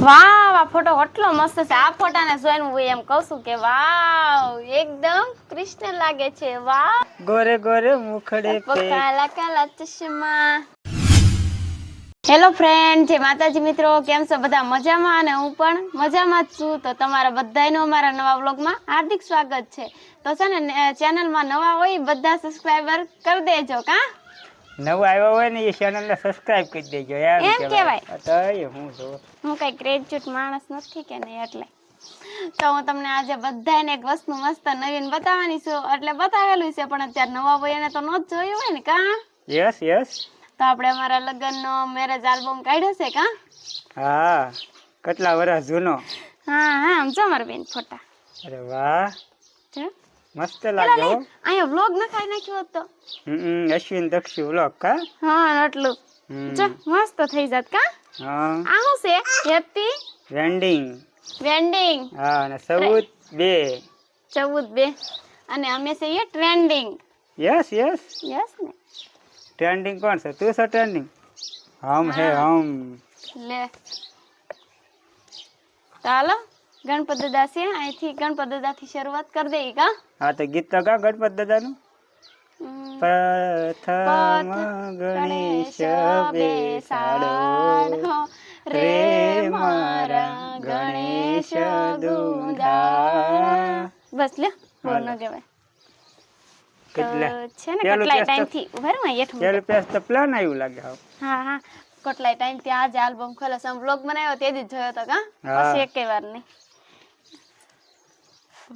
વાવ આ ફોટો કેટલો મસ્ત છે. આ ફોટાને જોઈને હું એમ કહું છું કે વાવ એકદમ કૃષ્ણ લાગે છે. વાવ ગોરે ગોરે મુખડે પે. કાલા કાલા ચશ્મા. હેલો ફ્રેન્ડ જે માતાજી મિત્રો. કેમ છો? બધા મજામાં? અને હું પણ મજામાં જ છું. તો તમારા બધાયનું અમારા નવા વ્લોગમાં હાર્દિક સ્વાગત છે. તો છે ને ચેનલમાં નવા હોય બધા સબસ્ક્રાઈબર કરી દેજો કા? નવું આવ્યો હોય ને એ ચેનલ ને સબસ્ક્રાઇબ કરી દેજો યાર એમ કહેવાય. તો હું જો હું કઈ ગ્રેજ્યુએટ માણસ નથી કે નહીં એટલે. તો હું તમને આજે બધાને એક વસ્તુ મસ્ત નવીન બતાવવાની છું. એટલે બતાવેલું છે પણ અત્યારે નવા ભાઈ એને તો ન જ જોયું હોય ને કા? યસ યસ તો આપણે અમારા લગ્નનો મેરેજ આલ્બમ કાઢ્યો છે કા? હા કેટલા વર્ષ જૂનો? હા હા આમ જો મારા બેન ફોટા. અરે વાહ. જો. મસ્ત પેલા લાગે લે, હો. અહીંયા વ્લોગ નખાઈ નાખ્યો હતો. હમ અશ્વિન દક્ષી વ્લોગ કા? હા હમ. જો મસ્ત થઈ જાત કા? હા. આ હું છે હેપી વેન્ડિંગ વેન્ડિંગ હા અને ચૌદ બે. ચૌદ બે. અને અમે એ ટ્રેન્ડિંગ યસ યસ યસ ને? ટ્રેન્ડિંગ કોણ છે? તું છે ટ્રેન્ડિંગ હમ હે. હમ. લે. ચાલો. ગણપત દાદા છે અહીંથી ગણપત દાદા થી શરૂઆત કરી દઈએ કા હા તો ગીત તો ગા ગણપત દાદા નું પ્રથમ ગણેશ બેસાડો રે મારા ગણેશ દુંધા બસ લે બહુ ન કેટલા? છે ને કેટલાય ટાઈમથી ઊભા રહો હેઠું પેલું પેસ તો પ્લાન આવ્યું લાગે હા હા. કેટલાય ટાઈમથી આજે આલ્બમ ખોલે છે બ્લોગ બનાવ્યો તે જ જોયો તો કા. પછી એકે વાર નહીં.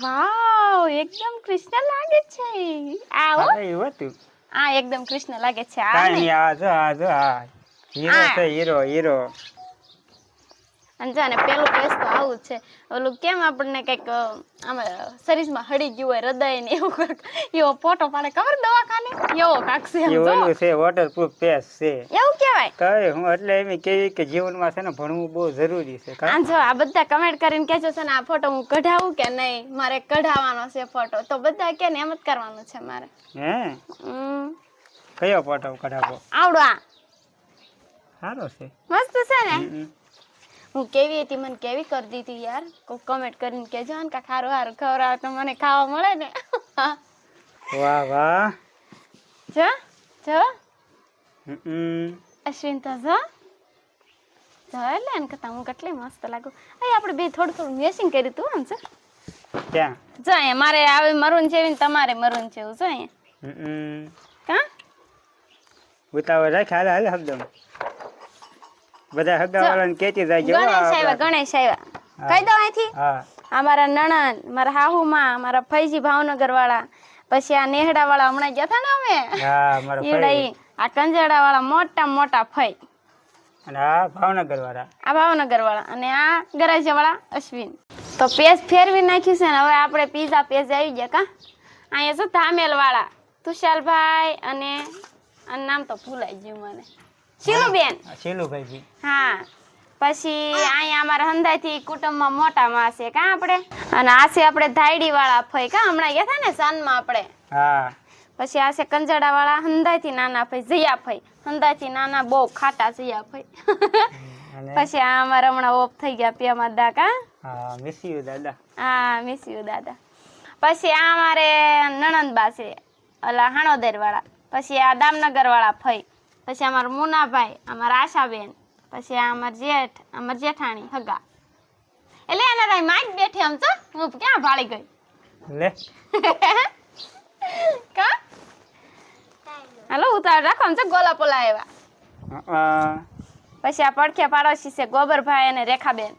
વાવ એકદમ કૃષ્ણ લાગે છે. આવો. એવું હતું. આ એકદમ કૃષ્ણ લાગે છે. આ કાઈ આ જો આ જો આ. હીરો છે હીરો હીરો. અને જો ને પેલું પેજ તો આવું છે. ઓલું કેમ આપણને કંઈક આમ શરીરમાં હળી ગયું હોય હૃદય ને એવું કાંઈક. એવો ફોટો પાડે. ખબર દવાખાને? એવો કાક છે આમ એ જો. ઓલું છે વોટરપ્રૂફ પેસ છે. એવું કહેવાય કઈ હું એટલે એમ કેવી કે જીવનમાં છે ને ભણવું બહુ જરૂરી છે આ જો આ બધા કમેન્ટ કરીને કહેજો છે ને આ ફોટો હું કઢાવું કે નહીં? મારે કઢાવવાનો છે ફોટો તો બધા કે ને એમ જ કરવાનું છે મારે. હે? કયો ફોટો કઢાવો? આવડો આ. સારો છે. મસ્ત છે ને? હું કેવી હતી મને કેવી કરી દીધી યાર? કોઈ કમેન્ટ કરીને કહેજો ને કાંઈક સારું સારું ખવડાવે તો મને ખાવા મળે ને. વાહ વાહ. જો જો. હમ. અશ્વિન તો જો એટલે એને કરતા હું કેટલી મસ્ત લાગુ. અહીં આપણે બે થોડું થોડું મેચિંગ કર્યું તું આમ ક્યાં? જો અહીંયા મારે આવે મરૂન ને તમારે મરૂન છે જો અહીંયા. કા? ઉતાવળ રાખ હાલ હાલ હકદમ બધા હગા વાળાને કેતી જાય જો ગણેશ આવ્યા ગણેશ આવ્યા. કહી દો અહીંથી. હા. આ મારા નણંદ મારા હાહુમાં મારા ફૈજી ભાવનગર વાળા પછી આ નેહડા વાળા હમણાં ગયા હતા ને અમે. હા મારા. આ કંજેડા વાળા મોટા મોટા ફઈ. અને આ ભાવનગર વાળા આ ભાવનગર વાળા અને આ ગરાજા વાળા અશ્વિન. તો પેજ ફેરવી નાખ્યું છે ને હવે આપણે પીઝા પેજ આવી ગયા કા? અહીંયા છે ધામેલ વાળા તુષાલભાઈ અને આ નામ તો ભૂલાઈ ગયું મને. શીલુબેન. શીલુભાઈજી. હા પછી અહીંયા અમારા હંદાઈથી કુટુંબમાં મોટા માં છે કા આપણે? અને આ છે આપણે ધાયડી વાળા ફઈ કા હમણાં ગયા હતા ને સનમાં આપણે. હા. પછી આ છે કંજડા વાળા હંદાઈથી નાના ફઈ જયા ફઈ હંદાઈથી નાના બહુ ખાટા જયા ફઈ પછી આ અમારા હમણાં ઓફ થઈ ગયા પિયામાં દાકા હા મિસ યુ દાદા. હા મિસ યુ દાદા. પછી આ અમારે નણંદબા છે ઓલા હાણોદર વાળા પછી આ દામનગર વાળા ફઈ પછી અમારા મુનાભાઈ અમારા આશાબેન. પછી આ અમાર જેઠ અમાર જેઠાણી હગા. એટલે એના તાઈ માઈક બેઠી આમ તો હું ક્યાં ભાળી ગઈ? લે. કા? હાલો ઉતાર રાખો છે ગોલા પોલા આવ્યા પછી આ પડખે પાડોશી છે ગોબરભાઈ અને રેખાબેન.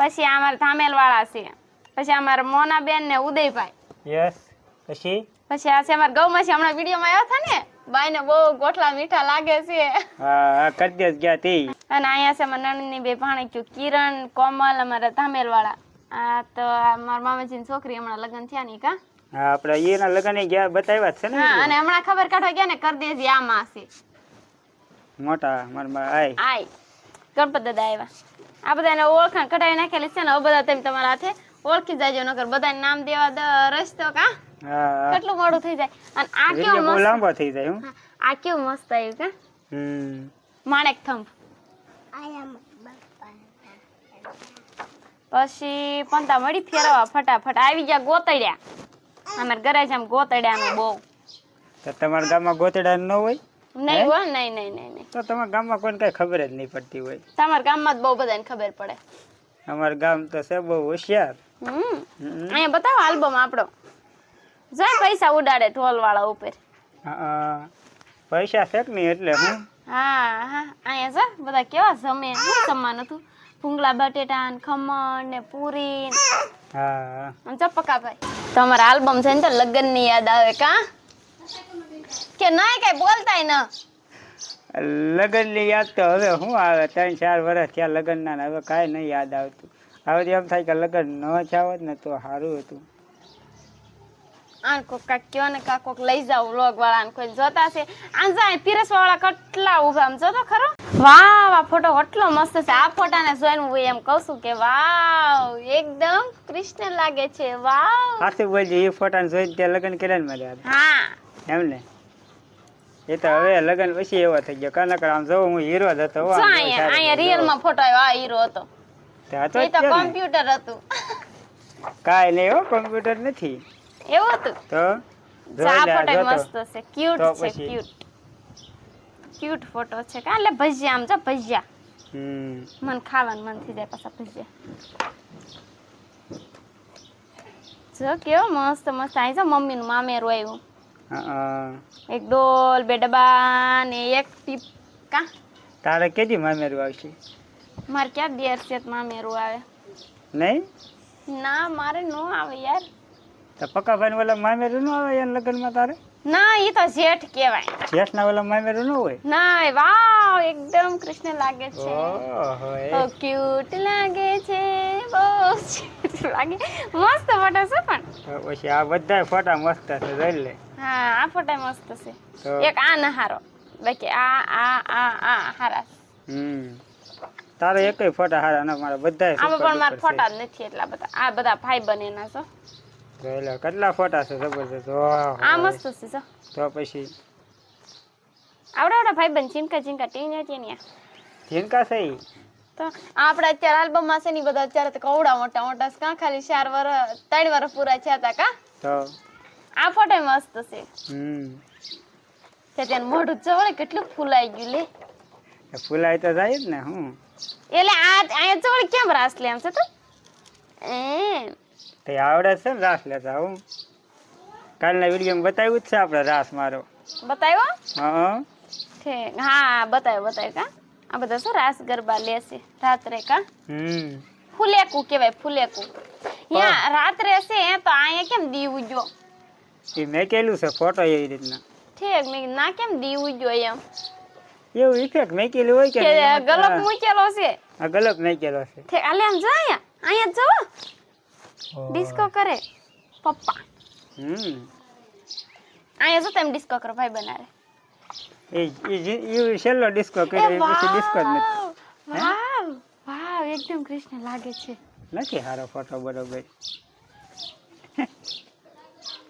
પછી અમારા ધામેલવાળા છે. પછી અમારા મોનાબેન ને ઉદયભાઈ. યસ પછી? પછી આ છે અમારા ગૌમાસી હમણાં વિડીયોમાં આવ્યા હતા ને? બાઈને બહુ ગોઠલા મીઠા લાગે છે. હા હા ગયા તે. અને અહીંયા છે અમારા નણંદની બે ભાણક્યું કિરણ કોમલ અમારા ધામેલવાળા. આ તો મારા મામાજીની છોકરી હમણાં લગ્ન થયા ની કા હા આપણે એના લગન ગયા બતાવ્યા છે ને હા અને હમણાં ખબર કાઢવા ગયા ને કર દેજે આ માસી મોટા મારા આય. આય. ગણપત દાદા આવ્યા. આ બધાને ઓળખાણ કઢાવી નાખેલી છે ને હવે બધા તમે તમારા હાથે ઓળખી જાજો નકર બધાને નામ દેવા દ- રસ્તો કા? કેટલું મોડું થઈ જાય. અને આ કેવું મસ્ત લાંબો થઈ જાય હું. આ કેવું મસ્ત આવ્યું કા? હમ. માણેક થંભ. પછી પંતા મળી ફેરવા ફટાફટ. આવી ગયા ગોતડ્યા. અમારે ઘરે છે આમ ગોતડ્યાનું બહુ. તો તમારા ગામમાં ગોતડા ન હોય? નહીં હોય? નહીં નહીં નહીં નહીં. તો તમારા ગામમાં કોઈને કઈ ખબર જ નહીં પડતી હોય. તમારા ગામમાં જ બહુ બધાને ખબર પડે. અમારું ગામ તો છે બહુ હોશિયાર. હમ. અહીંયા બતાવો આલ્બમ આપણો. જાય પૈસા ઉડાડે ઢોલ વાળા ઉપર. હા, પૈસા છે નહીં એટલે હું? હા હા. અહીંયા છે? બધા કેવા જમે? શું જમવાનું હતું? ભૂંગળા બટેટા ને ખમણ ને પૂરી હા. આમ ચપકા ભાઈ તમારા આલ્બમ છે ને તો લગ્નની યાદ આવે કા? કે નાય કઈ બોલતાય ન? લગ્નની યાદ તો હવે શું આવે? ત્રણ ચાર વર્ષ થયા લગ્ન ના હવે કાંઈ નહીં યાદ આવતું. હવે એમ થાય કે લગ્ન ન થયા ને તો સારું હતું. આન કોક કાક કયો ને કાક કોક લઈ જાવ વ્લોગ વાળા ને કોઈ જોતા છે આમ જાય પીરસ વાળા કેટલા ઊભા આમ જોતો ખરો? વાહ વાહ ફોટો કેટલો મસ્ત છે. આ ફોટાને જોઈને હું એમ કહું છું કે વાવ એકદમ કૃષ્ણ લાગે છે. વાવ. સાચું બોલજે એ ફોટાને જોઈને ત્યાં લગ્ન કર્યા ને મારે હા. એમ ને? એ તો હવે લગન પછી એવો થઈ ગયો. કાના આમ જોઉં હું હીરો જ હતો. જો અહીંયા અહીંયા. રિયલમાં ફોટો આવ્યો આ હીરો હતો. તો એ તો કોમ્પ્યુટર હતું. કાઈ નહીં હો કોમ્પ્યુટર નથી. એવું હતું? તો? ફોટો મસ્ત છે. ક્યુટ છે. ક્યુટ ક્યુટ ફોટો છે. કા એટલે ભજીયા આમ જો ભજીયા. હમ. મન ખાવાનું મન થઈ જાય પાછા ભજીયા. જો કેવો મસ્ત મસ્ત. અહીં જો મમ્મીનું મામેરું આવ્યું. એક ડોલ બે ડબ્બા ને એક ટીપ કા? તારે કેજી મામેરું આવશે? મારે ક્યાં દેર છે મામેરું આવે. નહીં? ના મારે નો આવે યાર. તો પક્કા ભાઈ ઓલા મામેરું ન આવે એના લગ્નમાં તારે? ના એ તો જેઠ કહેવાય. જેઠના ઓલા મામેરું ન હોય? ના વાવ એકદમ કૃષ્ણ લાગે છે. ઓહો. ક્યુટ લાગે છે બહુ લાગે. મસ્ત ફોટો છે પણ. પછી આ બધા ફોટા મસ્ત છે જોઈ લે. હા આ ફોટા મસ્ત છે. એક આ ના હારો બાકી આ આ આ આ હારા હમ. તારે એકય ફોટા હારા ના મારા બધા આમાં પણ મારા ફોટા જ નથી એટલા બધા. આ બધા ભાઈ બનેના છો. જોઈ લે કેટલા ફોટા છે જબરજસ્ત? આ મસ્ત છે જો. તો પછી? આવડા આવડા ભાઈ બન ચીમકા ચીમકા ટીન્યા ટીન્યા. જીનકા છે તો આપણે અત્યારે આલ્બમમાં છે ને બધા અત્યારે તો કવડા મોટા મોટા કાં ખાલી ચાર વર ત્રણ વર પૂરા થયા હતા કા? તો? આ ફોટો મસ્ત છે. હમ. ત્યાં મોઢું ચવળે કેટલું ફૂલાઈ ગયું લે. ફૂલાઈ તો જાય જ ને હું? એટલે આ અહીંયા ચવડે કેમ રાસ લે આમ છે તો? એમ. તે આવડે છે ને રાસ લેતા હું? કાલના વિડીયોમાં બતાવ્યું જ છે આપણે રાસ મારો. બતાવ્યો? હા. હા બતાવ્યો બતાવ્યો કા? આ બધા શું રાસ ગરબા લેશે રાત્રે કા? હમ. ફુલેકું કહેવાય ફુલેકું. અહીંયા રાત્રે છે તો અહીંયા કેમ દીવું જો એ મેં કેલું છે ફોટો એવી રીતના. ઠીક મેં ના કેમ દીવું ઉજ્યો એમ? એવું ઇફેક્ટ મેં કેલું હોય કે ગલક મૂકેલો છે. આ ગલપ મેં કેલો છે. ઠીક આલે આમ જો અહીંયા. અહીંયા જો ડિસ્કો કરે. પપ્પા. હમ. અહીંયા જો તેમ ડિસ્કો કરો ભાઈ બનારે એ એ છેલ્લો ડિસ્કો કરે પછી ડિસ્કો જ નથી. વાવ વાવ એકદમ કૃષ્ણ લાગે છે. નથી હારો ફોટો બરોબર.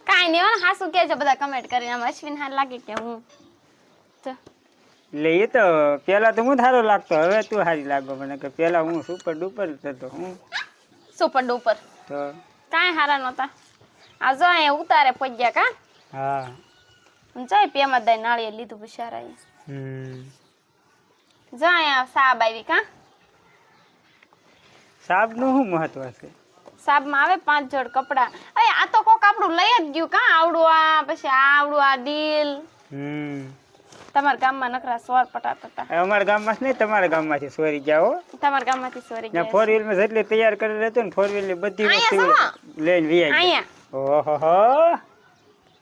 કાઈ નહીં હોય હાસુ કહેજો બધા કમેન્ટ કરીને. આમ અશ્વિન હાર લાગે કે હું. તો. એટલે એ તો પેલા તો હું થારો લાગતો હવે તું સારી લાગો. મને કે પેલા હું સુપર ડુપર થતો હું. સુપર ડુપર કાંઈ હારા નહોતા. આ જો અહીંયા ઉતારે પગ્યા કા? હા. જાય પેમાં દઈ નાળીએ લીધું બિચારા હમ. જો અહીંયા સાબ આવી કા? સાબનું શું મહત્વ છે? સાબમાં આવે પાંચ જોડ કપડા. અરે આ તો કોક આપણું લઈ જ ગયું કા? આવડું આ પછી આવડું આ દિલ હમ. તમારા ગામમાં નકરા સોર પટાત હતા. અમારા ગામમાં નહીં તમારા ગામમાંથી સોરી જાઓ તમારા ગામમાંથી સોરી ગયા ફોર વ્હીલમાં જેટલી તૈયાર કરેલી હતી ને ફોર વ્હીલની બધી વસ્તુ લઈને વી આવી અહીંયા. ઓહો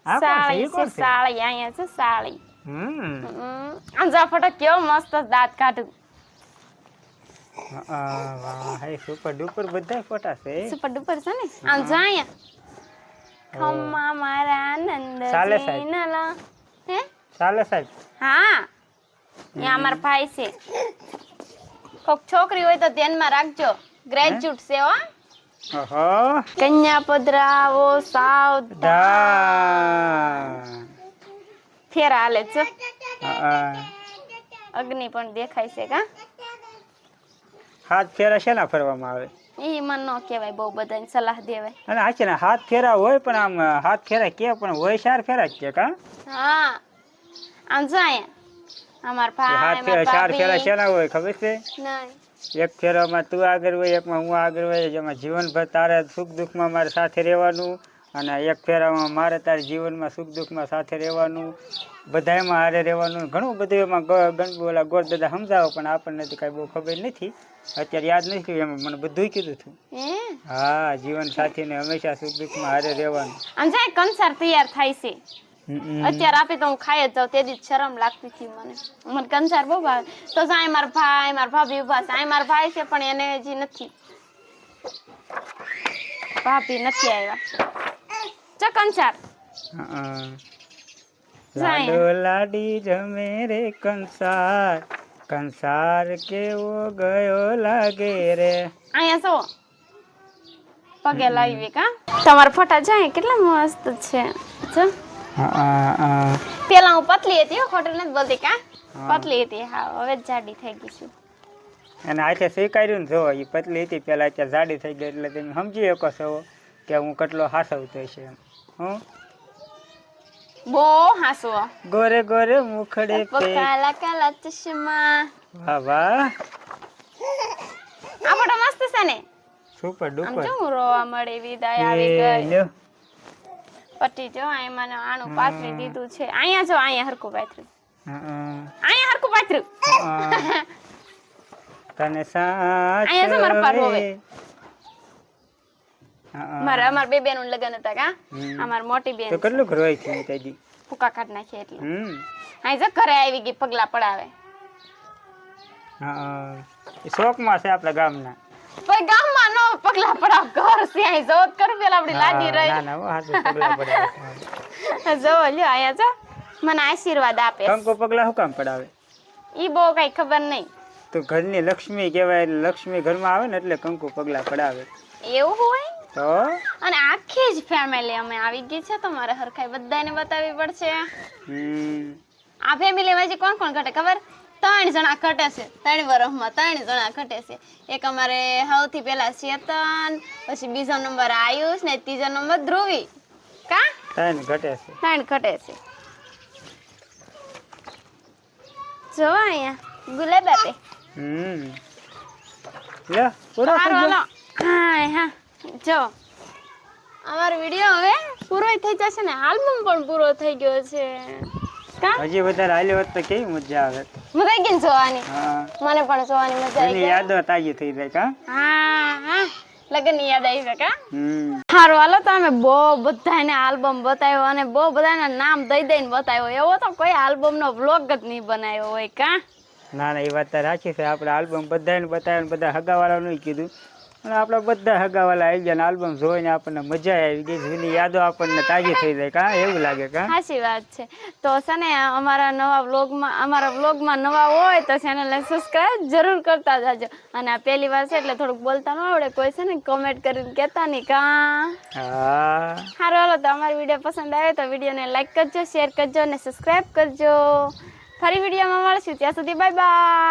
આ સાળી છે સાળી. અહીંયા છે સાળી. હમ. અંજા આમ કેવો મસ્ત દાંત કાઢું. વાહ હે સુપર ડુપર બધા ફોટા છે. સુપર ડુપર છે ને? આમ જા અહીંયા. ખમ્મા મારા ચાલે નંદ સાહેબ. ચાલે સાહેબ. હા. એ અમાર ભાઈ છે. કોક છોકરી હોય તો ધ્યાનમાં રાખજો. ગ્રેજ્યુએટ છે હો. ઓહો કન્યા પધરાવો સાવધાન ફેરા હાલે છો. અગ્નિ પણ દેખાય છે કા? હાથ ફેરા શેના ફરવામાં આવે? એ મન નો કહેવાય બહુ બધાને સલાહ દેવાય. અને આ છે ને હાથ ફેરા હોય પણ આમ હાથ ફેરા કે પણ હોય ચાર ફેરા જ છે કા? હા. આમ અમાર ભાઈ અમાર ચાર ફેરા શેના હોય ખબર છે? એક ફેરામાં તું આગળ હોય એકમાં હું આગળ હોય જેમાં જીવનભર તારે સુખ દુઃખમાં મારે સાથે રહેવાનું અને એક ફેરામાં મારે તારે જીવનમાં સુખ દુઃખમાં સાથે રહેવાનું બધાયમાં હારે રહેવાનું. ઘણું બધું એમાં ગ- ગણ ઓલા ગોળ દાદા સમજાવો પણ આપણને તો કાંઈ બહુ ખબર નથી. અત્યારે યાદ નથી એમાં મને બધું કીધું હતું હા? જીવન સાથીને હંમેશા સુખ દુઃખમાં હારે રહેવાનું. આમ કંસાર તૈયાર થાય છે. અત્યારે આપે તો હું ખાઈ જ જાઉં તેથી શરમ લાગતી હતી મને. મને કંસાર બહુ ભાવે. તો સાંઈ મારા ભાઈ મારા ભાભી ઊભા સાંઈ મારા ભાઈ છે પણ એને હજી નથી. ભાભી નથી આવ્યા. ચો કંસાર. લાડો લાડી જમે રે કંસાર. કંસાર કેવો ગયો લાગે રે. અહીંયા સો. પગે લાવી કા તમારા ફોટા જાય કેટલા મસ્ત છે. જો. પેલા હું પતલી હતી ખોટું નથી બોલતી કા પતલી હતી હા હવે જાડી થઈ ગઈ છું. અને આજે સ્વીકાર્યું ને જો એ પતલી હતી પેલા અત્યારે જાડી થઈ ગઈ એટલે તમે સમજી શકો છો કે હું કેટલો હાસવતો છે હું? બહુ હાસવો. ગોરે ગોરે મુખડે પે કાલા કાલા ચશ્મા. વાહ વાહ. આ ફોટો મસ્ત છે ને? સુપર ડુપર હું રોવા મળે વિદાય આવી ગઈ. પટી જો આ મને આનું પાથરી દીધું છે. અહીંયા જો અહીંયા હરકું પાથર્યું. અહીંયા હરકું પાથર્યું. તને અહીંયા જો મારા પર હોવે. મારા મારે અમાર બે બેનું લગ્ન હતા કા. અમાર મોટી બેન તો કેટલું ઘરવાય છે તાજી ફૂકા કાઢ નાખે એટલે. હા જો ઘરે આવી ગઈ પગલા પડાવે. હા. એ શોખમાં છે આપણા ગામના. ગામમાં નો પગલા પડાવ ઘર છે અહીં જો તો કરું પેલા આપડી લાડી ના રહી. ના હો, હાચું પગલાં પડાવે. જો લ્યો અહીંયા જો. મને આશીર્વાદ આપે. કંકુ પગલા હું કામ પડાવે? ઈ બહુ કઈ ખબર નહીં. તો ઘરની લક્ષ્મી કહેવાય એટલે લક્ષ્મી ઘરમાં આવે ને એટલે કંકુ પગલા પડાવે. એવું હોય? તો? અને આખી જ ફેમિલી અમે આવી ગઈ છે તો મારે હરખાઈ બધાને બતાવવી પડશે. હમ. આ ફેમિલીમાં જે કોણ કોણ ઘટે ખબર? ત્રણ જણા ઘટે છે ત્રણ વર્ષમાં ત્રણ જણા ઘટે છે. એક અમારે સૌથી પહેલા ચેતન પછી બીજો નંબર આયુષ ને ત્રીજો નંબર ધ્રુવી. કા? ત્રણ ઘટે છે. ત્રણ ઘટે છે. જો અહીંયા ગુલાબ આપે. હમ. પૂરો થઈ હા હા જો. અમારો વીડિયો હવે પૂરો થઈ જશે ને આલ્બમ પણ પૂરો થઈ ગયો છે. કા? હજી વધારે હાલ્યો હોત તો કેવી મજા આવે. ગઈ જોવાની. મને પણ જોવાની મજા આવી ગઈ યાદો તાજી થઈ જાય કા? હા હા. લગ્નની યાદ આવી કા? હારો હાલો તો અમે બહુ બધાને આલ્બમ બતાવ્યો અને બહુ બધાના નામ દઈ દઈને બતાવ્યો. એવો તો કોઈ આલ્બમનો વ્લોગ જ નહીં બનાવ્યો હોય કા? ના ના એ વાત તો રાખી છે. આપણે આલ્બમ બધાને બતાવ્યો ને બધા હગાવાળાનું કીધું. અને આપણા બધા હગાવાળા આવી ગયા આલ્બમ જોઈને આપણને મજા આવી ગઈ. જૂની યાદો આપણને તાજી થઈ જાય. કા? એવું લાગે કા? સાચી વાત છે. તો છે ને અમારા નવા વ્લોગમાં અમારા વ્લોગમાં નવા હોય તો ચેનલને સબસ્ક્રાઇબ જરૂર કરતા જાજો. અને આ પહેલી વાર છે એટલે થોડુંક બોલતા ન આવડે. કોઈ છે ને કોમેન્ટ કરીને કહેતા નહીં કા? હા. સારું હાલો તો અમારો વીડિયો પસંદ આવે તો વિડીયોને લાઈક કરજો શેર કરજો અને સબસ્ક્રાઇબ કરજો. ફરી વિડીયોમાં મળશું. ત્યાં સુધી બાય બાય